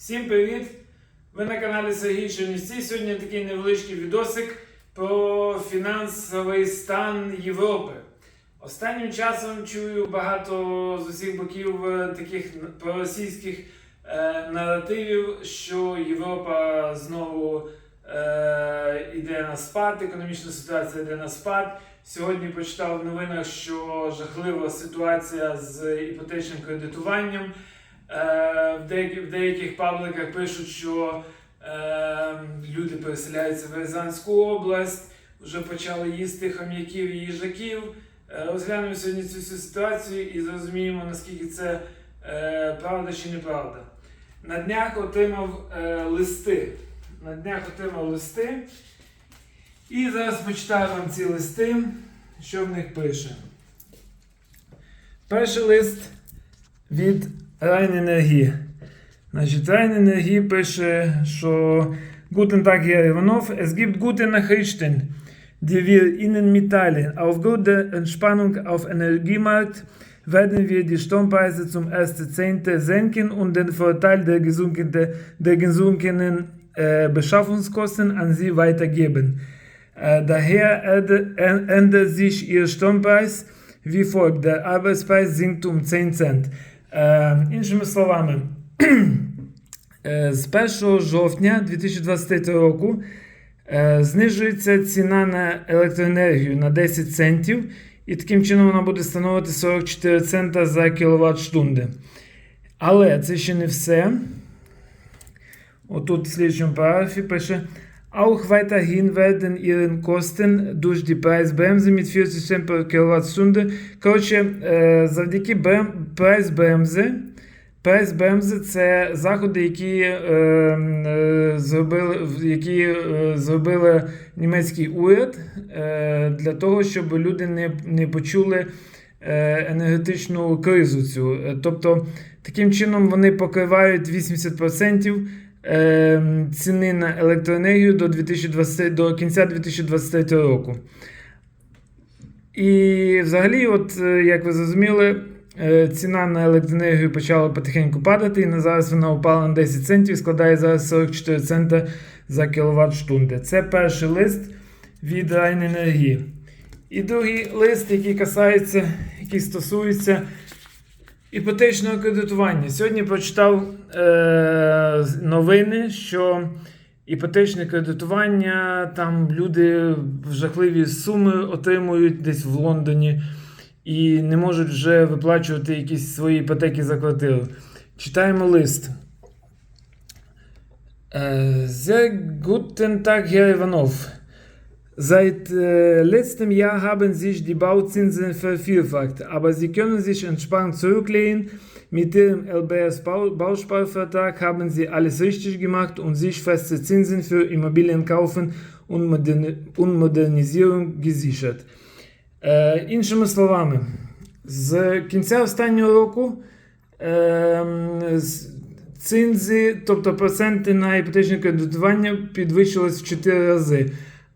Всім привіт! Ви на каналі Сергій Чернівці. Сьогодні такий невеличкий відосик про фінансовий стан Європи. Останнім часом чую багато з усіх боків е, таких проросійських е, наративів, що Європа знову е, йде на спад, економічна ситуація йде на спад. Сьогодні почитав в новинах, що жахлива ситуація з іпотечним кредитуванням. Е, в, деяких, в деяких пабликах пишуть, що е, люди переселяються в Рязанську область, вже почали їсти хам'яків і їжаків. Е, розглянемо сьогодні цю ситуацію і зрозуміємо, наскільки це е, правда чи неправда. На днях отримав е, листи. На днях отримав листи. І зараз почитаю вам ці листи, що в них пише. Перший лист від Райненерgie. Значить, Райненерgie пише, що Guten Tag, Herr Ivanov. Es gibt gute Nachrichten, die wir Ihnen mitteilen. Aufgrund der Entspannung auf Energiemarkt werden wir die Strompreise zum 1.10. senken und den Vorteil der gesunkenen, der gesunkenen äh, Beschaffungskosten an Sie weitergeben. Äh, daher erde- ä- ändert sich Ihr Strompreis wie folgt. Der Arbeitspreis sinkt um 10 Cent. Е, іншими словами, е, з 1 жовтня 2023 року е, знижується ціна на електроенергію на 10 центів, і таким чином вона буде становити 44 цента за кіловат штунди. Але це ще не все. Отут в слідчому параграфі пише. Auch weiterhin werden ihren Kosten durch die Preisbremse mit 40 Cent per Kilowattstunde. Коротше, е, завдяки брем, прайс-бремзи. Прайс-бремзи це заходи, які, е, е, зробили, які е, зробили німецький уряд е, для того, щоб люди не, не почули енергетичну кризу цю. Тобто, таким чином вони покривають 80% е, ціни на електроенергію до, 2020, до кінця 2023 року. І взагалі, от, е, як ви зрозуміли, е, ціна на електроенергію почала потихеньку падати, і на зараз вона упала на 10 центів і складає зараз 44 цента за кіловат штунди. Це перший лист від Райненергії. І другий лист, який касається, який стосується іпотечного кредитування. Сьогодні прочитав е, новини, що іпотечне кредитування, там люди в жахливі суми отримують десь в Лондоні і не можуть вже виплачувати якісь свої іпотеки за квартиру. Читаємо лист. Sehr guten Tag, Ivanov. Seit äh, letztem Jahr haben sich die Bauzinsen vervielfacht, aber Sie können sich entspannt zurücklehnen. Mit Ihrem LBS Bau Bausparvertrag haben Sie alles richtig gemacht und sich feste Zinsen für Immobilien kaufen und, Modern und Modernisierung gesichert. Е, іншими словами, з кінця останнього року ем, з- цинзи, тобто проценти на іпотечне кредитування підвищились в 4 рази.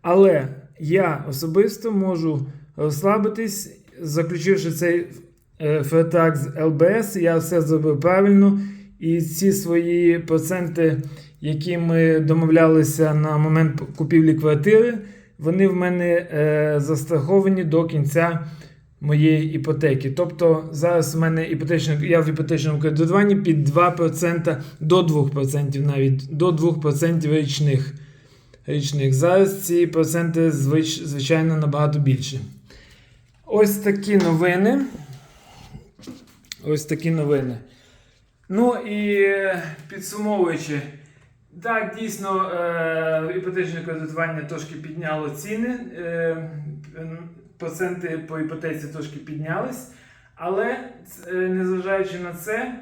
Але я особисто можу розслабитись, заключивши цей е, фертак з ЛБС, я все зробив правильно. І ці свої проценти, які ми домовлялися на момент купівлі квартири, вони в мене е, застраховані до кінця моєї іпотеки. Тобто зараз в мене іпотечне, я в іпотечному кредитуванні під 2% до 2%, навіть до 2% річних. Річних. Зараз ці проценти звич, звичайно набагато більше. Ось такі новини. Ось такі новини. Ну і е, підсумовуючи, так, дійсно, е, іпотечне кредитування трошки підняло ціни, е, проценти по іпотеці трошки піднялись, але незважаючи на це,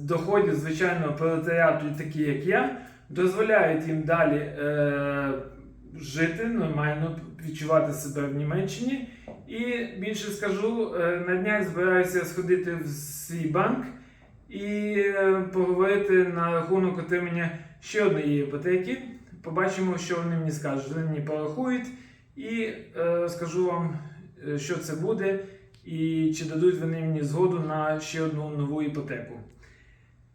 доходів, звичайно, пролетаріату, такі як я, дозволяють їм далі е, жити нормально, відчувати себе в Німеччині. І більше скажу, е, на днях збираюся сходити в свій банк і е, поговорити на рахунок отримання ще однієї іпотеки. Побачимо, що вони мені скажуть. Вони мені порахують і е, скажу вам, е, що це буде, і чи дадуть вони мені згоду на ще одну нову іпотеку.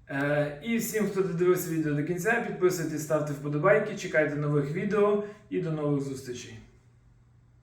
Е, І всім, хто додивився відео до кінця, підписуйтесь, ставте вподобайки, чекайте нових відео і до нових зустрічей.